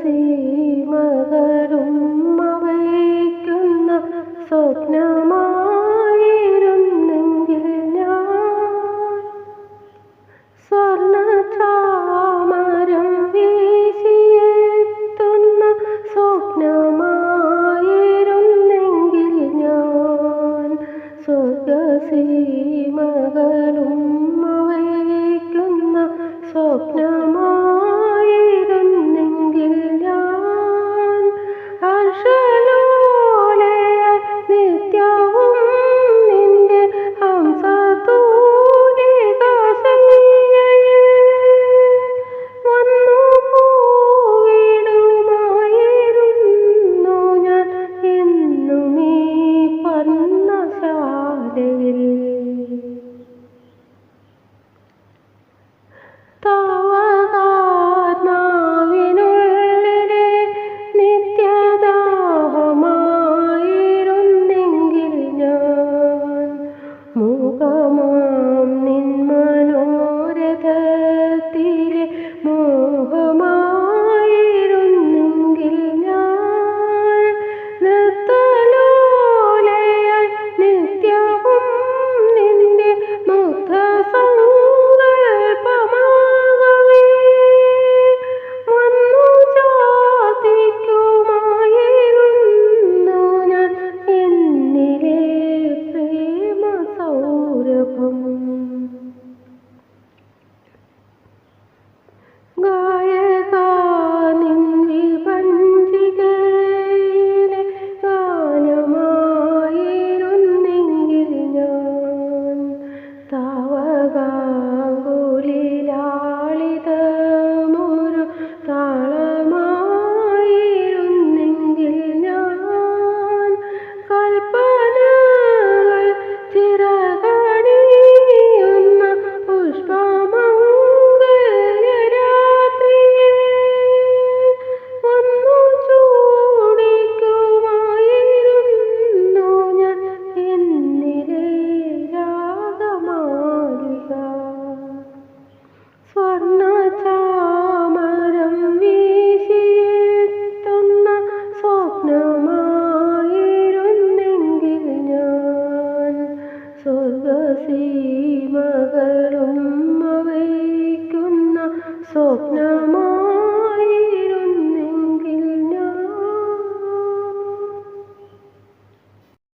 സീമകളും സ്വപ്നമായിരുന്നെങ്കിൽ ഞാൻ ഞാൻ സ്വർഗസീമകളും അവയ്ക്കുന്ന സ്വപ്ന কামা